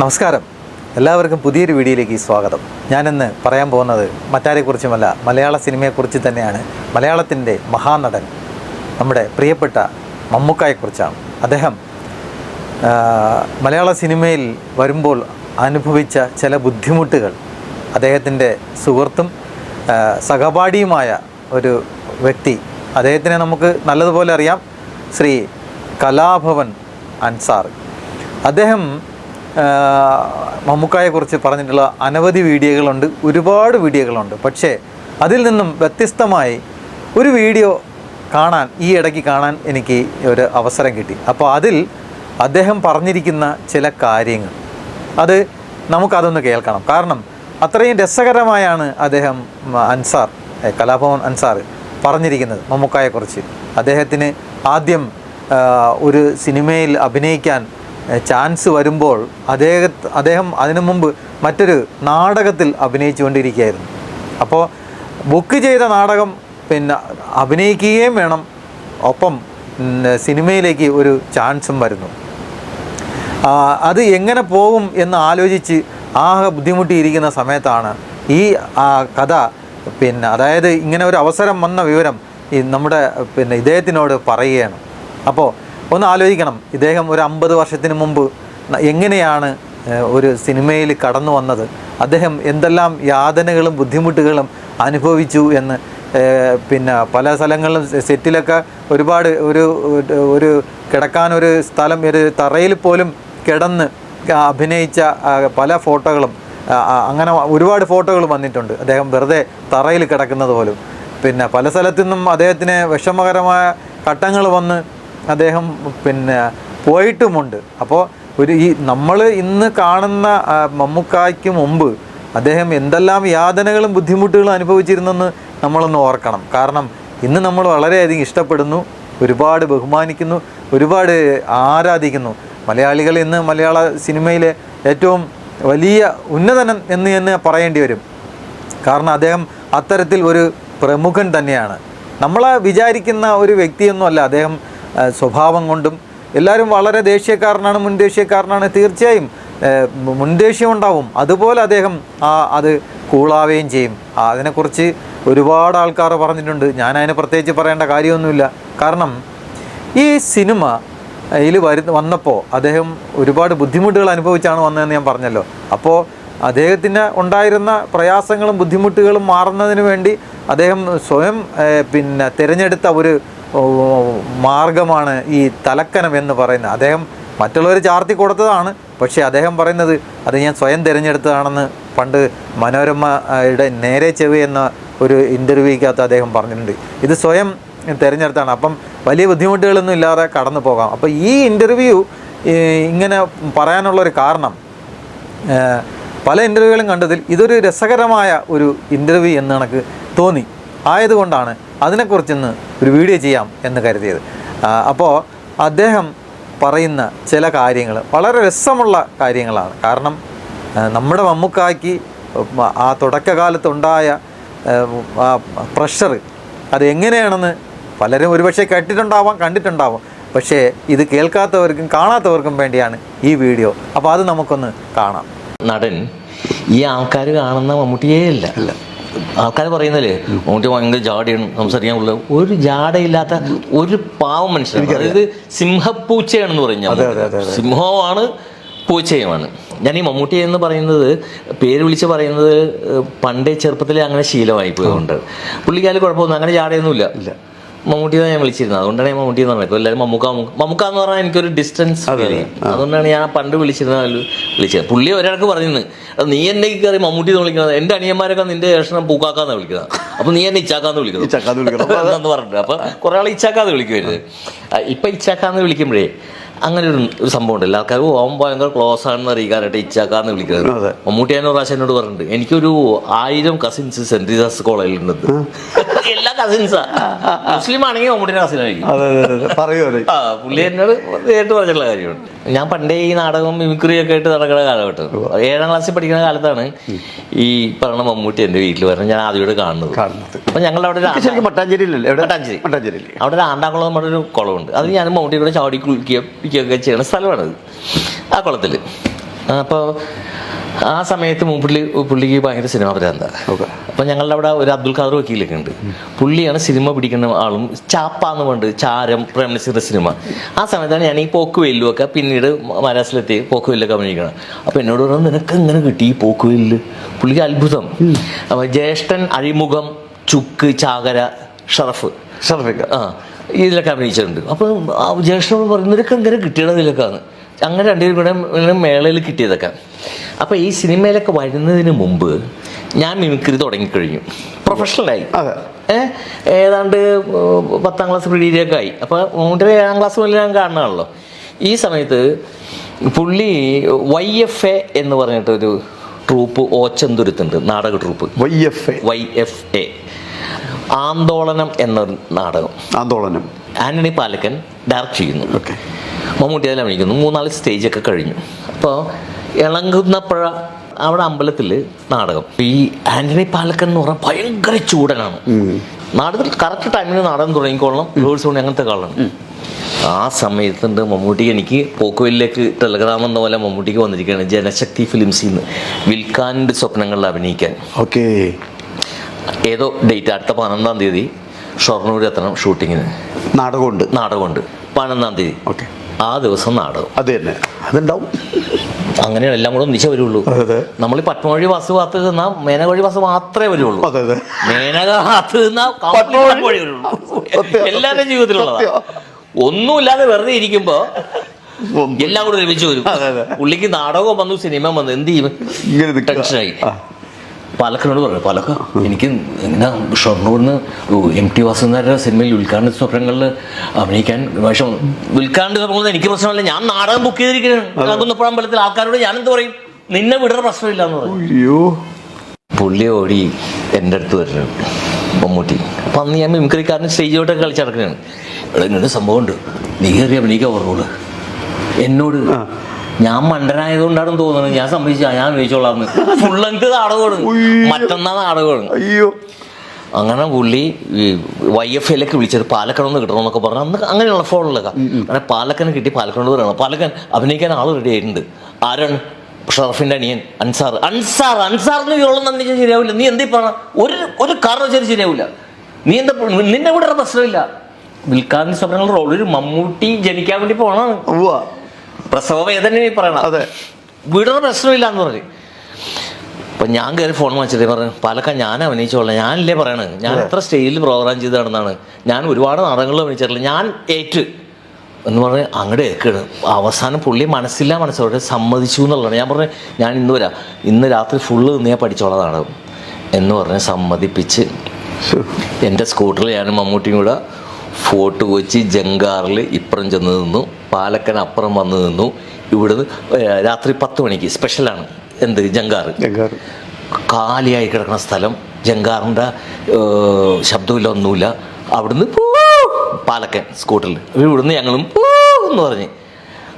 നമസ്കാരം. എല്ലാവർക്കും പുതിയൊരു വീഡിയോയിലേക്ക് സ്വാഗതം. ഞാനിന്ന് പറയാൻ പോകുന്നത് മറ്റാരെക്കുറിച്ചുമല്ല മലയാള സിനിമയെക്കുറിച്ച് തന്നെയാണ്. മലയാളത്തിന്റെ മഹാനടൻ നമ്മുടെ പ്രിയപ്പെട്ട മമ്മൂക്കായെക്കുറിച്ചാണ്. അദ്ദേഹം മലയാള സിനിമയിൽ വരുമ്പോൾ അനുഭവിച്ച ചില ബുദ്ധിമുട്ടുകൾ അദ്ദേഹത്തിന്റെ സുഹൃത്തും സഹപാഠിയുമായ ഒരു വ്യക്തി. അദ്ദേഹത്തിനെ നമുക്ക് നല്ലതുപോലെ അറിയാം. ശ്രീ കലാഭവൻ അൻസാർ. അദ്ദേഹം മമ്മൂക്കായെക്കുറിച്ച് പറഞ്ഞിട്ടുള്ള അനവധി വീഡിയോകളുണ്ട്. ഒരുപാട് വീഡിയോകളുണ്ട്. പക്ഷേ അതിൽ നിന്നും വ്യത്യസ്തമായി ഒരു വീഡിയോ കാണാൻ ഈ ഇടയ്ക്ക് കാണാൻ എനിക്ക് ഒരു അവസരം കിട്ടി. അപ്പോൾ അതിൽ അദ്ദേഹം പറഞ്ഞിരിക്കുന്ന ചില കാര്യങ്ങൾ. അത് നമുക്കതൊന്ന് കേൾക്കണം. കാരണം അത്രയും രസകരമായാണ് അദ്ദേഹം അൻസാർ കലാഭവൻ അൻസാർ പറഞ്ഞിരിക്കുന്നത് മമ്മൂക്കായെക്കുറിച്ച്. അദ്ദേഹത്തിന് ആദ്യം ഒരു സിനിമയിൽ അഭിനയിക്കാൻ ചാൻസ് വരുമ്പോൾ അദ്ദേഹത്ത് അദ്ദേഹം അതിനു മുമ്പ് മറ്റൊരു നാടകത്തിൽ അഭിനയിച്ചുകൊണ്ടിരിക്കുകയായിരുന്നു. അപ്പോൾ ബുക്ക് ചെയ്ത നാടകം പിന്നെ അഭിനയിക്കുകയും വേണം. ഒപ്പം സിനിമയിലേക്ക് ഒരു ചാൻസും വരുന്നു. അത് എങ്ങനെ പോകും എന്ന് ആലോചിച്ച് ആകെ ബുദ്ധിമുട്ടിയിരിക്കുന്ന സമയത്താണ് ഈ കഥ പിന്നെ അതായത് ഇങ്ങനെ ഒരു അവസരം വന്ന വിവരം ഈ നമ്മുടെ പിന്നെ ഇദ്ദേഹത്തിനോട് പറയുകയാണ്. അപ്പോൾ ഒന്ന് ആലോചിക്കണം ഇദ്ദേഹം ഒരു അമ്പത് വർഷത്തിന് മുമ്പ് എങ്ങനെയാണ് ഒരു സിനിമയിൽ കടന്നു വന്നത്? അദ്ദേഹം എന്തെല്ലാം യാതനകളും ബുദ്ധിമുട്ടുകളും അനുഭവിച്ചു എന്ന് പിന്നെ പല സ്ഥലങ്ങളിലും സെറ്റിലൊക്കെ ഒരുപാട് ഒരു ഒരു കിടക്കാനൊരു സ്ഥലം ഒരു തറയിൽ പോലും കിടന്ന് അഭിനയിച്ച പല ഫോട്ടോകളും അങ്ങനെ ഒരുപാട് ഫോട്ടോകൾ വന്നിട്ടുണ്ട്. അദ്ദേഹം വെറുതെ തറയിൽ കിടക്കുന്നത് പോലും. പിന്നെ പല സ്ഥലത്തു നിന്നും അദ്ദേഹത്തിന് വിഷമകരമായ ഘട്ടങ്ങൾ വന്ന് അദ്ദേഹം പിന്നെ പോയിട്ടുമുണ്ട്. അപ്പോൾ ഒരു ഈ നമ്മൾ ഇന്ന് കാണുന്ന മമ്മൂക്കായ്ക്ക് മുമ്പ് അദ്ദേഹം എന്തെല്ലാം യാതനകളും ബുദ്ധിമുട്ടുകളും അനുഭവിച്ചിരുന്നെന്ന് നമ്മളൊന്ന് ഓർക്കണം. കാരണം ഇന്ന് നമ്മൾ വളരെയധികം ഇഷ്ടപ്പെടുന്നു ഒരുപാട് ബഹുമാനിക്കുന്നു ഒരുപാട് ആരാധിക്കുന്നു. മലയാളികൾ ഇന്ന് മലയാള സിനിമയിലെ ഏറ്റവും വലിയ ഉന്നതനം എന്ന് തന്നെ പറയേണ്ടി വരും. കാരണം അദ്ദേഹം അത്തരത്തിൽ ഒരു പ്രമുഖൻ തന്നെയാണ്. നമ്മളെ വിചാരിക്കുന്ന ഒരു വ്യക്തിയൊന്നുമല്ല അദ്ദേഹം സ്വഭാവം കൊണ്ടും എല്ലാവരും വളരെ ദേഷ്യക്കാരനാണ് മുൻദേഷ്യക്കാരനാണ് തീർച്ചയായും മുൻ മുൻദേഷ്യം ഉണ്ടാവും. അതുപോലെ അദ്ദേഹം ആ അത് കൂളാവുകയും ചെയ്യും. അതിനെക്കുറിച്ച് ഒരുപാട് ആൾക്കാർ പറഞ്ഞിട്ടുണ്ട്. ഞാൻ അതിനെ പ്രത്യേകിച്ച് പറയേണ്ട കാര്യമൊന്നുമില്ല. കാരണം ഈ സിനിമ ഇതിൽ വരു വന്നപ്പോൾ അദ്ദേഹം ഒരുപാട് ബുദ്ധിമുട്ടുകൾ അനുഭവിച്ചാണ് വന്നതെന്ന് ഞാൻ പറഞ്ഞല്ലോ. അപ്പോൾ അദ്ദേഹത്തിന് ഉണ്ടായിരുന്ന പ്രയാസങ്ങളും ബുദ്ധിമുട്ടുകളും മാറുന്നതിന് വേണ്ടി അദ്ദേഹം സ്വയം പിന്നെ തിരഞ്ഞെടുത്ത ഒരു മാർഗമാണ് ഈ തലക്കനം എന്ന് പറയുന്നത്. അദ്ദേഹം മറ്റുള്ളവർ ചാർത്തി കൊടുത്തതാണ് പക്ഷേ അദ്ദേഹം പറയുന്നത് അത് ഞാൻ സ്വയം തിരഞ്ഞെടുത്തതാണെന്ന് പണ്ട് മനോരമയുടെ നേരെ ചെവി എന്ന ഒരു ഇന്റർവ്യൂക്കകത്ത് അദ്ദേഹം പറഞ്ഞിട്ടുണ്ട്. ഇത് സ്വയം തിരഞ്ഞെടുത്താണ്. അപ്പം വലിയ ബുദ്ധിമുട്ടുകളൊന്നും ഇല്ലാതെ കടന്നു പോകാം. അപ്പോൾ ഈ ഇന്റർവ്യൂ ഇങ്ങനെ പറയാനുള്ളൊരു കാരണം പല ഇന്റർവ്യൂകളും കണ്ടതിൽ ഇതൊരു രസകരമായ ഒരു ഇന്റർവ്യൂ എന്ന് എനിക്ക് തോന്നി. ആയതുകൊണ്ടാണ് അതിനെക്കുറിച്ചൊന്ന് ഒരു വീഡിയോ ചെയ്യാം എന്ന് കരുതിയത്. അപ്പോൾ അദ്ദേഹം പറയുന്ന ചില കാര്യങ്ങൾ വളരെ രസമുള്ള കാര്യങ്ങളാണ്. കാരണം നമ്മുടെ മമ്മൂക്കായ്ക്ക് ആ തുടക്കകാലത്തുണ്ടായ ആ പ്രഷർ അത് എങ്ങനെയാണെന്ന് പലരും ഒരുപക്ഷെ കേട്ടിട്ടുണ്ടാവാം കണ്ടിട്ടുണ്ടാവാം. പക്ഷേ ഇത് കേൾക്കാത്തവർക്കും കാണാത്തവർക്കും വേണ്ടിയാണ് ഈ വീഡിയോ. അപ്പോൾ അത് നമുക്കൊന്ന് കാണാം. നടൻ ഈ ആൾക്കാർ കാണുന്ന മമ്മൂട്ടിയേ അല്ല. ആൾക്കാർ പറയുന്നല്ലേ മമ്മൂട്ടി ഭയങ്കര ജാടയാണ് സംസാരിക്കാൻ ഉള്ളത്. ഒരു ജാടയില്ലാത്ത ഒരു പാവം മനുഷ്യൻ അതായത് സിംഹപ്പൂച്ചയാണെന്ന് പറഞ്ഞാൽ സിംഹമാണ് പൂച്ചയുമാണ്. ഞാൻ ഈ മമ്മൂട്ടി എന്ന് പറയുന്നത് പേര് വിളിച്ച് പറയുന്നത് പണ്ടേ ചെറുപ്പത്തിലെ അങ്ങനെ ശീലമായി പോയതുകൊണ്ട് പുള്ളിക്കാലും കുഴപ്പമൊന്നും അങ്ങനെ ജാടയൊന്നുമില്ല. ഇല്ല. മമ്മൂട്ടി ഞാൻ വിളിച്ചിരുന്നത്. അതുകൊണ്ടാണ് ഞാൻ മമ്മൂട്ടി എന്ന് പറഞ്ഞത്. എല്ലാവരും മമ്മൂക്ക മമ്മൂക്ക. എന്ന് പറഞ്ഞാൽ എനിക്കൊരു ഡിസ്റ്റൻസ് അതുകൊണ്ടാണ് ഞാൻ പണ്ട് വിളിച്ചിരുന്നത് വിളിച്ചത്. പുള്ളി ഒരാൾക്ക് പറഞ്ഞിരുന്നു "അത് നീ എന്നെ കയറി മമ്മൂട്ടി എന്ന് വിളിക്കുന്നത് എന്റെ അനിയന്മാരൊക്കെ നിന്റെ ഏഷണം പൂക്കാക്കാന്ന് വിളിക്കുന്നത്. അപ്പൊ നീ എന്നെ ഇച്ചാക്കാന്ന് വിളിക്കുന്നത് പറഞ്ഞിട്ട്. അപ്പൊ കുറെ ആൾ ഇച്ചാക്കാന്ന് വിളിക്കുമായിരുന്നു ഇപ്പൊ ഇച്ചാക്കാന്ന് വിളിക്കുമ്പോഴേ അങ്ങനെ ഒരു ഒരു സംഭവം ഉണ്ട് ആൾക്കാർ ഓം അവൻ ഭയങ്കര ക്ലോസ് ആണെന്ന് അറിയിക്കാനായിട്ട് ഇച്ചാക്കാന്ന് വിളിക്കുന്നത്. മമ്മൂട്ടി ഞാൻ ഒരു പ്രാവശ്യം എന്നോട് പറഞ്ഞിട്ടുണ്ട്. എനിക്കൊരു ആയിരം കസിൻസ് സെന്റ് കോളേജിൽ കോളേജിലുണ്ട്. എല്ലാ കസിൻസാ മുസ്ലിം ആണെങ്കിൽ മമ്മൂട്ടിയുടെ ആ പുള്ളി എന്നോട് നേരിട്ട് പറഞ്ഞിട്ടുള്ള കാര്യമുണ്ട് ഞാൻ പണ്ടേ ഈ നാടകം മിമിക്രി ഒക്കെ ആയിട്ട് നടക്കുന്ന കാലഘട്ടം. ഏഴാം ക്ലാസ്സിൽ പഠിക്കുന്ന കാലത്താണ് ഈ പറഞ്ഞ മമ്മൂട്ടി എന്റെ വീട്ടിൽ വരണം ഞാൻ ആദ്യമായിട്ട് കാണുന്നത്. കാണുന്നത്. അപ്പൊ ഞങ്ങളുടെ അവിടെ മട്ടാഞ്ചേരിയിലല്ലേ മട്ടാഞ്ചേരി. മട്ടാഞ്ചേരിയില്ലേ അവിടെ ഒരു ആണ്ടാക്കുളം എന്ന് ഒരു കുളമുണ്ട്. അത് ഞാൻ മമ്മൂട്ടി കൂടെ ചാടി കുളിക്കുകയും പിടിക്കുകയൊക്കെ ചെയ്യുന്ന സ്ഥലമാണത്. ആ കുളത്തിൽ അപ്പോൾ ആ സമയത്ത് പുള്ളി പുള്ളിക്ക് ഭയങ്കര സിനിമ ഭ്രാന്ത അപ്പൊ ഞങ്ങളുടെ അവിടെ ഒരു അബ്ദുൽ ഖാദർ വക്കീലൊക്കെ ഉണ്ട് പുള്ളിയാണ് സിനിമ പിടിക്കുന്ന ആളും ചാപ്പ എന്ന് പറഞ്ഞിട്ട് ചാരം പ്രേമനസിന്റെ സിനിമ. ആ സമയത്താണ് ഞാൻ ഈ പോക്ക് വെല്ലുമൊക്കെ പിന്നീട് മരാസിലെത്തി പോക്ക് വെല്ലൊക്കെ അഭിനയിക്കണം അപ്പം എന്നോട് പറഞ്ഞു നിനക്ക് എങ്ങനെ കിട്ടി ഈ പോക്ക് പുള്ളിക്ക് അത്ഭുതം. അപ്പം ജ്യേഷ്ഠൻ അഴിമുഖം ചുക്ക് ചാകര ഷറഫ്. ഷറഫ് ആ. ഇതിലൊക്കെ അഭിനയിച്ചിട്ടുണ്ട്. അപ്പോൾ ആ ജ്യേഷ്ഠനോട് പറയുന്നത് നിനക്ക് എങ്ങനെ കിട്ടിയത് ഇതിലൊക്കെയാണ് അങ്ങനെ രണ്ടുപേരും മേളയിൽ കിട്ടിയതൊക്കെ. അപ്പോൾ ഈ സിനിമയിലൊക്കെ വരുന്നതിന് മുമ്പ് ഞാൻ മിമിക്രി തുടങ്ങിക്കഴിഞ്ഞു. പ്രൊഫഷണലായി ഏതാണ്ട് പത്താം ക്ലാസ് പ്രീഡിയൊക്കെ ആയി. അപ്പോൾ മൂന്നര ഏഴാം ക്ലാസ് മുതൽ ഞാൻ കാണണമല്ലോ ഈ സമയത്ത് പുള്ളി വൈ എഫ് എ എന്ന് പറഞ്ഞിട്ടൊരു ട്രൂപ്പ് ഓച്ചന്തുരുത്തുണ്ട് നാടക troupe. Y F A. Y F A. ആന്തോളനം എന്ന നാടകം. ആന്തോളനം. ആന്റണി പാലക്കൻ ഡയറക്റ്റ് ചെയ്യുന്നു. മമ്മൂട്ടി അതിൽ അഭിനയിക്കുന്നു മൂന്നാൽ സ്റ്റേജ് ഒക്കെ കഴിഞ്ഞു. അപ്പോൾ ഇളങ്ങുന്നപ്പഴ അവിടെ അമ്പലത്തിൽ നാടകം. ഈ ആന്റണി പാലക്കൻ എന്ന് പറഞ്ഞാൽ ഭയങ്കര ചൂടനാണ്. നാടകത്തിൽ കറക്റ്റ് ടൈമിന് നാടകം തുടങ്ങിക്കോളണം. റിഹേഴ്സ് കൊണ്ട് അങ്ങനത്തെ കാളാണ് ആ സമയത്തുണ്ട് മമ്മൂട്ടി എനിക്ക് പോക്കുവലിലേക്ക് ടെലഗ്രാം എന്ന പോലെ മമ്മൂട്ടിക്ക് വന്നിരിക്കുകയാണ്. ജനശക്തി ഫിലിംസിൽ നിന്ന് വിൽക്കാന്റെ സ്വപ്നങ്ങളിൽ അഭിനയിക്കാൻ. ഓക്കെ. ഏതോ ഡേറ്റ് അടുത്ത പതിനൊന്നാം തീയതി ഷൊർണൂർ എത്തണം ഷൂട്ടിങ്ങിന് നാടകമുണ്ട്. നാടകമുണ്ട്. പതിനൊന്നാം തീയതി. ഓക്കെ. ആ ദിവസം നാടകം. അത് തന്നെ. അതുണ്ടാവും. അങ്ങനെയാണ് എല്ലാം കൂടെ ഒന്നിച്ചേ വരുള്ളൂ. നമ്മൾ ഈ പത്മവഴി ബസ് കാത്ത് നിന്നാൽ മേനക വഴി ബസ് മാത്രമേ വരുള്ളൂ. മേനക കാത്ത് വരുള്ളൂ. എല്ലാവരുടെയും. ഒന്നുമില്ലാതെ വെറുതെ ഇരിക്കുമ്പോ എല്ലാം കൂടെ ഒരുമിച്ച് വരും. പുള്ളിക്ക് നാടകവും വന്നു സിനിമ വന്നു. എന്ത് ചെയ്യും? ടെൻഷനായി. ആ. പാലക്കനോട് പറഞ്ഞു പാലക്ക എനിക്ക് എങ്ങനെ ഷൊർണൂർന്ന് എം ടി വാസുന്നാരുടെ സിനിമയിൽ ഉദ്ഘാടന സ്വപ്നങ്ങളിൽ അഭിനയിക്കാൻ പക്ഷേ ഉദ്ഘാടന സ്വപ്നങ്ങളിൽ എനിക്ക് പ്രശ്നമല്ല. ഞാൻ നാടകം ബുക്ക് ചെയ്തിരിക്കുകയാണ് കുന്നപ്പുഴ അമ്പലത്തിൽ ആൾക്കാരോട് ഞാൻ എന്ത് പറയും? നിന്നെ വിടുന്ന പ്രശ്നമില്ല എന്ന് പറയും. അയ്യോ. പുള്ളി ഓടി എന്റെ അടുത്ത് വരുന്നു മമ്മൂട്ടി. അപ്പം അന്ന് ഞാൻ മിമിക്രിക്കാരൻ സ്റ്റേജിലോട്ടൊക്കെ കളിച്ചടക്കുകയാണ് ഇവിടെ ഇങ്ങനെ സംഭവമുണ്ട്. നീ കയറി അഭിനയിക്കാൻ പറഞ്ഞോളൂ എന്നോട്. ഞാൻ മണ്ടനായതുകൊണ്ടാണ് തോന്നുന്നത്. ഞാൻ സംഭവിച്ച ഞാൻ അന്വേഷിച്ചോളാം നാടകമാണ് ഉയ്യോ. മറ്റന്നാ നാടകമാണ് അയ്യോ. അങ്ങനെ പുള്ളി വൈ എഫ് എയിലേക്ക് വിളിച്ചത് പാലക്കണമെന്ന് കിട്ടണമെന്നൊക്കെ പറഞ്ഞു അന്ന് അങ്ങനെയുള്ള ഫോണിലൊക്കെ. അങ്ങനെ പാലക്കനെ കിട്ടി പാലക്കണം പറയണം. പാലക്കൻ അഭിനയിക്കാൻ ആൾ റെഡി ആയിട്ടുണ്ട്. ആരാണ്? ഷറഫിന്റെ അനിയൻ അൻസാർ. അൻസാർ അൻസാറിന് ഇവളൊന്നും തന്നെ ശരിയാവില്ല. നീ എന്തീ പറ ഒരു ഒരു കാരണം വെച്ചാൽ ശരിയാവില്ല. നീ എന്താ നിന്നെ കൂടെ പ്രശ്നമില്ല. വിൽക്കാൻ സ്വപ്നങ്ങൾ റോൾ ഒരു മമ്മൂട്ടി ജനിക്കാൻ വേണ്ടി പോണാണ് പ്രസവ വേദന പറയണം. അതെ. വീടിന് പ്രശ്നമില്ല എന്ന് പറഞ്ഞു. അപ്പൊ ഞാൻ കയറി ഫോൺ വാങ്ങിച്ചിട്ട് പറഞ്ഞു പാലക്കാട് ഞാൻ അഭിനയിച്ചോളാം. ഞാനല്ലേ പറയണത് ഞാൻ എത്ര സ്റ്റേജിൽ പ്രോഗ്രാം ചെയ്ത് നടന്നാണ്? ഞാൻ ഒരുപാട് നാടകങ്ങളിൽ അഭിനയിച്ചിട്ടില്ല. ഞാൻ ഏറ്റ്. എന്ന് പറഞ്ഞ് അങ്ങോട്ട് ഏക്കാണ്. അവസാനം പുള്ളി മനസ്സില്ല മനസ്സോടെ സമ്മതിച്ചു എന്നുള്ളതാണ്. ഞാൻ പറഞ്ഞു ഞാൻ ഇന്ന് വരാം. ഇന്ന് രാത്രി ഫുള്ള് നിന്ന് ഞാൻ പഠിച്ചോളതാണ് എന്ന് പറഞ്ഞ് സമ്മതിപ്പിച്ച് എന്റെ എന്റെ സ്കൂട്ടറിൽ ഞാൻ മമ്മൂട്ടിയും കൂടെ ഫോർട്ട് കൊച്ചി ജങ്കാറിൽ ഇപ്പുറം ചെന്ന് നിന്നു. പാലക്കൻ അപ്പുറം വന്ന് നിന്നു. ഇവിടുന്ന് രാത്രി പത്ത് മണിക്ക് സ്പെഷ്യലാണ് എന്ത്? ജങ്കാർ. കാലിയായി കിടക്കുന്ന സ്ഥലം. ജങ്കാറിന്റെ ശബ്ദമില്ല ഒന്നുമില്ല അവിടുന്ന് പാലക്കൻ സ്കൂട്ടറിൽ. ഇവിടുന്ന് ഞങ്ങളും പൂ എന്ന് പറഞ്ഞ്.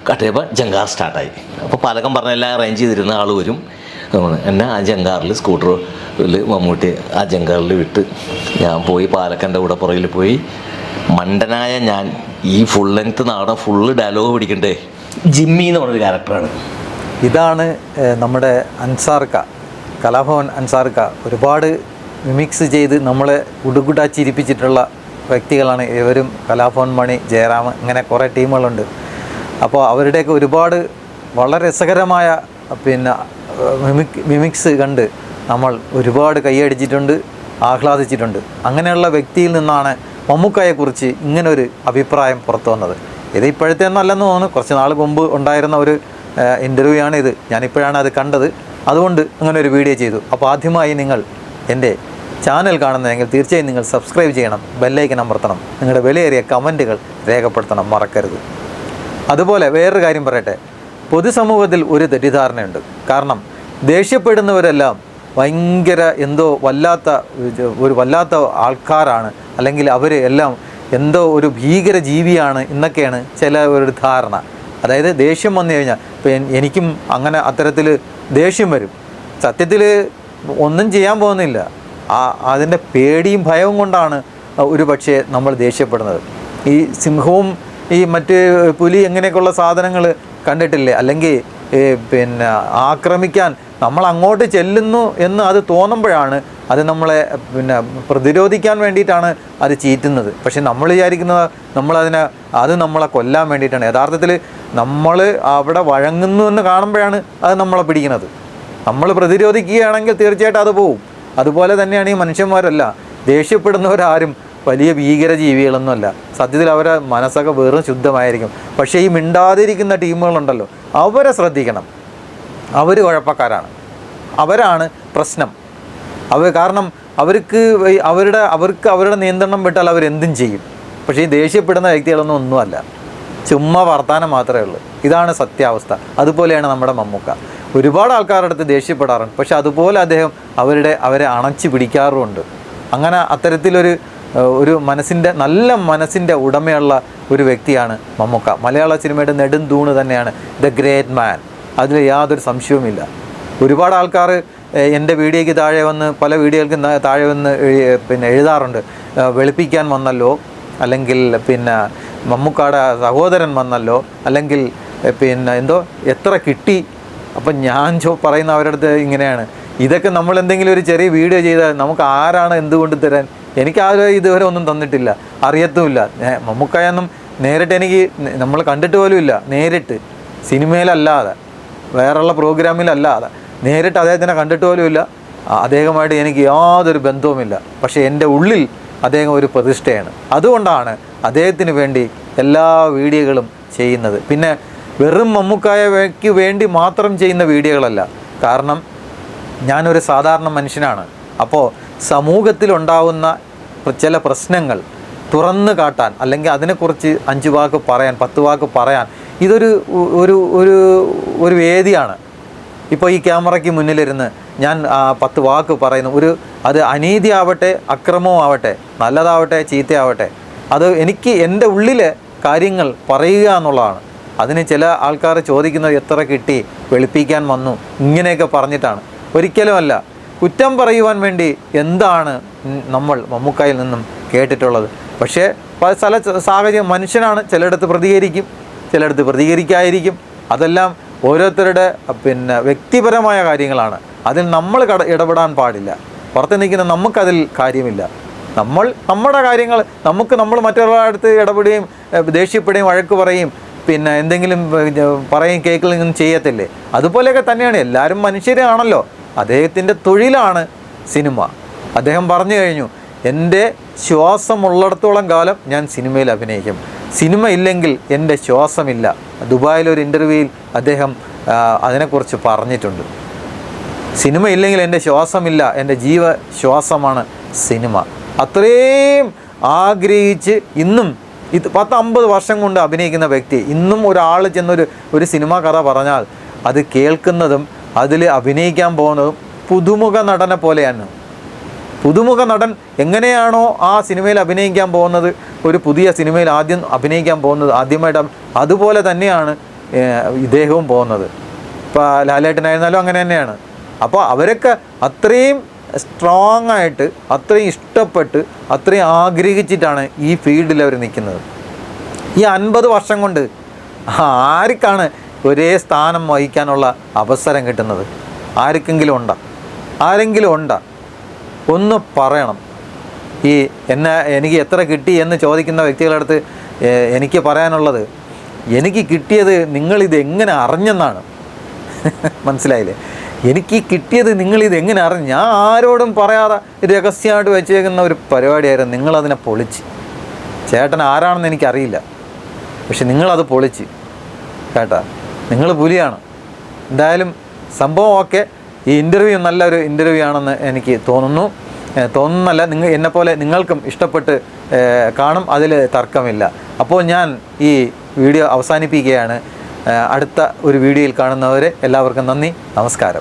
കട്ടിയപ്പോൾ ജങ്കാർ സ്റ്റാർട്ടായി അപ്പോൾ പാലക്കൻ പറഞ്ഞ എല്ലാം അറേഞ്ച് ചെയ്തിരുന്ന ആൾ വരും. എന്നെ ആ ജങ്കാറിൽ സ്കൂട്ടറിൽ മമ്മൂട്ടി ആ ജങ്കാറിൽ വിട്ട് ഞാൻ പോയി പാലക്കന്റെ കൂടെ പുറകിൽ പോയി മണ്ടനായ ഞാൻ ഈ ഫുൾ ലെങ്ത് നാടൻ ഫുള്ള് ഡയലോഗ് പിടിക്കണ്ടേ? ജിമ്മി എന്ന് പറഞ്ഞൊരു ക്യാരക്ടറാണ് ഇതാണ് നമ്മുടെ അൻസാർക്ക. കലാഭവൻ അൻസാർക്ക ഒരുപാട് മിമിക്സ് ചെയ്ത് നമ്മളെ ഉടുകുടാ ചിരിപ്പിച്ചിട്ടുള്ള വ്യക്തികളാണ് ഇവരും കലാഭവൻ മണി ജയറാം ഇങ്ങനെ കുറേ ടീമുകളുണ്ട്. അപ്പോൾ അവരുടെയൊക്കെ ഒരുപാട് വളരെ രസകരമായ പിന്നെ മിമിക് മിമിക്സ് കണ്ട് നമ്മൾ ഒരുപാട് കൈയടിച്ചിട്ടുണ്ട് ആഹ്ലാദിച്ചിട്ടുണ്ട്. അങ്ങനെയുള്ള വ്യക്തിയിൽ നിന്നാണ് മമ്മൂക്കായെക്കുറിച്ച് ഇങ്ങനൊരു അഭിപ്രായം പുറത്തു വന്നത്. ഇത് ഇപ്പോഴത്തെ ഒന്നല്ലെന്ന് തോന്നുന്നു. കുറച്ച് നാൾ മുമ്പ് ഉണ്ടായിരുന്ന ഒരു ഇന്റർവ്യൂ ആണ് ഇത്. ഞാനിപ്പോഴാണ് അത് കണ്ടത്. അതുകൊണ്ട് അങ്ങനെ ഒരു വീഡിയോ ചെയ്തു. അപ്പോൾ ആദ്യമായി നിങ്ങൾ എന്റെ ചാനൽ കാണുന്നതെങ്കിൽ തീർച്ചയായും നിങ്ങൾ സബ്സ്ക്രൈബ് ചെയ്യണം. ബെല്ലൈക്കൻ അമർത്തണം. നിങ്ങളുടെ വിലയേറിയ കമന്റുകൾ രേഖപ്പെടുത്തണം. മറക്കരുത്. അതുപോലെ വേറൊരു കാര്യം പറയട്ടെ. പൊതുസമൂഹത്തിൽ ഒരു തെറ്റിദ്ധാരണയുണ്ട്. കാരണം ദേഷ്യപ്പെടുന്നവരെല്ലാം ഭയങ്കര എന്തോ വല്ലാത്ത ഒരു- വല്ലാത്ത ആൾക്കാരാണ്. അല്ലെങ്കിൽ അവർ എല്ലാം എന്തോ ഒരു ഭീകര ജീവിയാണ് എന്നൊക്കെയാണ് ചില ഒരു ധാരണ. അതായത് ദേഷ്യം വന്നു കഴിഞ്ഞാൽ ഇപ്പം എനിക്കും അങ്ങനെ അത്തരത്തിൽ ദേഷ്യം വരും. സത്യത്തിൽ ഒന്നും ചെയ്യാൻ പോകുന്നില്ല. ആ അതിന്റെ പേടിയും ഭയവും കൊണ്ടാണ് ഒരു പക്ഷേ നമ്മൾ ദേഷ്യപ്പെടുന്നത്. ഈ സിംഹവും ഈ മറ്റ് പുലി എങ്ങനെയൊക്കെയുള്ള സാധനങ്ങൾ കണ്ടിട്ടില്ലേ? അല്ലെങ്കിൽ പിന്നെ ആക്രമിക്കാൻ നമ്മൾ അങ്ങോട്ട് ചെല്ലുന്നു എന്ന് അത് തോന്നുമ്പോഴാണ് അത് നമ്മളെ പിന്നെ പ്രതിരോധിക്കാൻ വേണ്ടിയിട്ടാണ് അത് ചീറ്റുന്നത്. പക്ഷെ നമ്മൾ വിചാരിക്കുന്നത് നമ്മളതിനെ അത് നമ്മളെ കൊല്ലാൻ വേണ്ടിയിട്ടാണ്. യഥാർത്ഥത്തിൽ നമ്മൾ അവിടെ വഴങ്ങുന്നു എന്ന് കാണുമ്പോഴാണ് അത് നമ്മളെ പിടിക്കുന്നത്. നമ്മൾ പ്രതിരോധിക്കുകയാണെങ്കിൽ തീർച്ചയായിട്ടും അത് പോവും. അതുപോലെ തന്നെയാണ് ഈ മനുഷ്യന്മാരല്ല ദേഷ്യപ്പെടുന്നവരാരും വലിയ ഭീകര ജീവികളൊന്നുമല്ല. സത്യത്തിൽ അവരെ മനസ്സൊക്കെ വെറും ശുദ്ധമായിരിക്കും. പക്ഷേ ഈ മിണ്ടാതിരിക്കുന്ന ടീമുകളുണ്ടല്ലോ അവരെ ശ്രദ്ധിക്കണം. അവർ കുഴപ്പക്കാരാണ്. അവരാണ് പ്രശ്നം. അവ കാരണം അവർക്ക് അവരുടെ അവർക്ക് അവരുടെ നിയന്ത്രണം വിട്ടാൽ അവരെന്തും ചെയ്യും. പക്ഷേ ഈ ദേഷ്യപ്പെടുന്ന വ്യക്തികളൊന്നും ഒന്നുമല്ല. ചുമ്മാ വർത്താനം മാത്രമേ ഉള്ളൂ. ഇതാണ് സത്യാവസ്ഥ. അതുപോലെയാണ് നമ്മുടെ മമ്മൂക്ക. ഒരുപാട് ആൾക്കാരുടെ അടുത്ത് ദേഷ്യപ്പെടാറുണ്ട്. പക്ഷെ അതുപോലെ അദ്ദേഹം അവരുടെ അവരെ അണച്ചു പിടിക്കാറുമുണ്ട്. അങ്ങനെ അത്തരത്തിലൊരു ഒരു മനസ്സിന്റെ നല്ല മനസ്സിന്റെ ഉടമയുള്ള ഒരു വ്യക്തിയാണ് മമ്മൂക്ക. മലയാള സിനിമയുടെ നെടും തൂണ് തന്നെയാണ് ദ ഗ്രേറ്റ് മാൻ അതിൽ യാതൊരു സംശയവുമില്ല. ഒരുപാട് ആൾക്കാർ എന്റെ വീഡിയോയ്ക്ക് താഴെ വന്ന് പല വീഡിയോകൾക്കും താഴെ വന്ന് പിന്നെ എഴുതാറുണ്ട്. വെളുപ്പിക്കാൻ വന്നല്ലോ അല്ലെങ്കിൽ പിന്നെ മമ്മൂക്കാടെ സഹോദരൻ വന്നല്ലോ അല്ലെങ്കിൽ പിന്നെ എന്തോ എത്ര കിട്ടി. അപ്പം ഞാൻ ചോ പറയുന്ന അവരുടെ അടുത്ത് ഇങ്ങനെയാണ്. ഇതൊക്കെ നമ്മൾ എന്തെങ്കിലും ഒരു ചെറിയ വീഡിയോ ചെയ്താൽ നമുക്ക് ആരാണ് എന്തുകൊണ്ട് തരാൻ? എനിക്ക് ആരും ഇതുവരെ ഒന്നും തന്നിട്ടില്ല. അറിയത്തുമില്ല. മമ്മൂക്കായൊന്നും നേരിട്ട് എനിക്ക് നമ്മൾ കണ്ടിട്ട് പോലും ഇല്ല നേരിട്ട്. സിനിമയിലല്ലാതെ. വേറെയുള്ള പ്രോഗ്രാമിലല്ലാതെ നേരിട്ട് അദ്ദേഹത്തിനെ കണ്ടിട്ട് പോലുമില്ല. അദ്ദേഹമായിട്ട് എനിക്ക് യാതൊരു ബന്ധവുമില്ല. പക്ഷേ എന്റെ ഉള്ളിൽ അദ്ദേഹം ഒരു പ്രതിഷ്ഠയാണ്. അതുകൊണ്ടാണ് അദ്ദേഹത്തിന് വേണ്ടി എല്ലാ വീഡിയോകളും ചെയ്യുന്നത്. പിന്നെ വെറും മമ്മൂക്കായക്ക് വേണ്ടി മാത്രം ചെയ്യുന്ന വീഡിയോകളല്ല. കാരണം ഞാനൊരു സാധാരണ മനുഷ്യനാണ്. അപ്പോൾ സമൂഹത്തിലുണ്ടാവുന്ന ചില പ്രശ്നങ്ങൾ തുറന്നു കാട്ടാൻ അല്ലെങ്കിൽ അതിനെക്കുറിച്ച് അഞ്ച് വാക്ക് പറയാൻ പത്ത് വാക്ക് പറയാൻ ഇതൊരു ഒരു ഒരു ഒരു വേദിയാണ്. ഇപ്പോൾ ഈ ക്യാമറയ്ക്ക് മുന്നിലിരുന്ന് ഞാൻ പത്ത് വാക്ക് പറയുന്നു. ഒരു അത് അനീതി ആവട്ടെ അക്രമവും ആവട്ടെ നല്ലതാവട്ടെ ചീത്തയാവട്ടെ അത് എനിക്ക് എന്റെ ഉള്ളിലെ കാര്യങ്ങൾ പറയുക എന്നുള്ളതാണ്. അതിന് ചില ആൾക്കാർ ചോദിക്കുന്നത് എത്ര കിട്ടി വെളുപ്പിക്കാൻ വന്നു ഇങ്ങനെയൊക്കെ പറഞ്ഞിട്ടാണ്. ഒരിക്കലുമല്ല കുറ്റം പറയുവാൻ വേണ്ടി എന്താണ് നമ്മൾ മമ്മൂക്കായിൽ നിന്നും കേട്ടിട്ടുള്ളത്? പക്ഷേ പല സ്ഥല സാഹചര്യം മനുഷ്യനാണ് ചിലയിടത്ത് പ്രതികരിക്കും. ചിലയിടത്ത് പ്രതികരിക്കാതിരിക്കും. അതെല്ലാം ഓരോരുത്തരുടെ പിന്നെ വ്യക്തിപരമായ കാര്യങ്ങളാണ്. അതിൽ നമ്മൾ കട ഇടപെടാൻ പാടില്ല. പുറത്ത് നിൽക്കുന്ന നമുക്കതിൽ കാര്യമില്ല. നമ്മൾ നമ്മുടെ കാര്യങ്ങൾ നമുക്ക് നമ്മൾ മറ്റൊരാളുടെ ഇടപെടുകയും ദേഷ്യപ്പെടുകയും വഴക്ക് പറയും പിന്നെ എന്തെങ്കിലും പറയും കേൾക്കുകയും ചെയ്യത്തില്ലേ? അതുപോലെയൊക്കെ തന്നെയാണ്. എല്ലാവരും മനുഷ്യരാണല്ലോ. അദ്ദേഹത്തിന്റെ തൊഴിലാണ് സിനിമ. അദ്ദേഹം പറഞ്ഞു കഴിഞ്ഞു എന്റെ ശ്വാസമുള്ളിടത്തോളം കാലം ഞാൻ സിനിമയിൽ അഭിനയിക്കും. സിനിമ ഇല്ലെങ്കിൽ എന്റെ ശ്വാസമില്ല. ദുബായിലൊരു ഇന്റർവ്യൂവിൽ അദ്ദേഹം അതിനെക്കുറിച്ച് പറഞ്ഞിട്ടുണ്ട്. സിനിമ ഇല്ലെങ്കിൽ എന്റെ ശ്വാസമില്ല എന്റെ ജീവ ശ്വാസമാണ് സിനിമ. അത്രയും ആഗ്രഹിച്ച് ഇന്നും ഇത് പത്ത് അമ്പത് വർഷം കൊണ്ട് അഭിനയിക്കുന്ന വ്യക്തി ഇന്നും ഒരാൾ ചെന്നൊരു ഒരു സിനിമ കഥ പറഞ്ഞാൽ അത് കേൾക്കുന്നതും അതിൽ അഭിനയിക്കാൻ പോകുന്നതും പുതുമുഖ നടനെ പോലെയാണ്. പുതുമുഖ നടൻ എങ്ങനെയാണോ ആ സിനിമയിൽ അഭിനയിക്കാൻ പോകുന്നത്? ഒരു പുതിയ സിനിമയിൽ ആദ്യം അഭിനയിക്കാൻ പോകുന്നത് ആദ്യമായിട്ട് അതുപോലെ തന്നെയാണ് ഇദ്ദേഹവും പോകുന്നത്. ഇപ്പോൾ ലാലേട്ടനായിരുന്നാലും അങ്ങനെ തന്നെയാണ്. അപ്പോൾ അവരൊക്കെ അത്രയും സ്ട്രോങ് ആയിട്ട് അത്രയും ഇഷ്ടപ്പെട്ട് അത്രയും ആഗ്രഹിച്ചിട്ടാണ് ഈ ഫീൽഡിൽ അവർ നിൽക്കുന്നത്. ഈ അൻപത് വർഷം കൊണ്ട് ആർക്കാണ് ഒരേ സ്ഥാനം വഹിക്കാനുള്ള അവസരം കിട്ടുന്നത്? ആർക്കെങ്കിലും ഉണ്ടോ? ആരെങ്കിലും ഉണ്ടോ? ഒന്ന് പറയണം. ഈ എന്നെ എനിക്ക് എത്ര കിട്ടി എന്ന് ചോദിക്കുന്ന വ്യക്തികളടുത്ത് എനിക്ക് പറയാനുള്ളത് എനിക്ക് കിട്ടിയത് നിങ്ങളിത് എങ്ങനെ അറിഞ്ഞെന്നാണ്. മനസ്സിലായില്ലേ? എനിക്ക് കിട്ടിയത് നിങ്ങളിത് എങ്ങനെ അറിഞ്ഞു? ഞാൻ ആരോടും പറയാതെ രഹസ്യമായിട്ട് വെച്ചേക്കുന്ന ഒരു പരിപാടിയായിരുന്നു നിങ്ങളതിനെ പൊളിച്ച്. ചേട്ടൻ ആരാണെന്ന് എനിക്കറിയില്ല. പക്ഷെ നിങ്ങളത് പൊളിച്ച്. കേട്ടാ? നിങ്ങൾ പുലിയാണ്. എന്തായാലും സംഭവം ഒക്കെ ഈ ഇന്റർവ്യൂ നല്ലൊരു ഇന്റർവ്യൂ ആണെന്ന് എനിക്ക് തോന്നുന്നു. തോന്നുന്നല്ല നിങ്ങൾ എന്നെപ്പോലെ നിങ്ങൾക്കും ഇഷ്ടപ്പെട്ട് കാണും അതിൽ തർക്കമില്ല. അപ്പോൾ ഞാൻ ഈ വീഡിയോ അവസാനിപ്പിക്കുകയാണ്. അടുത്ത ഒരു വീഡിയോയിൽ കാണുന്നവരെ എല്ലാവർക്കും നന്ദി നമസ്കാരം.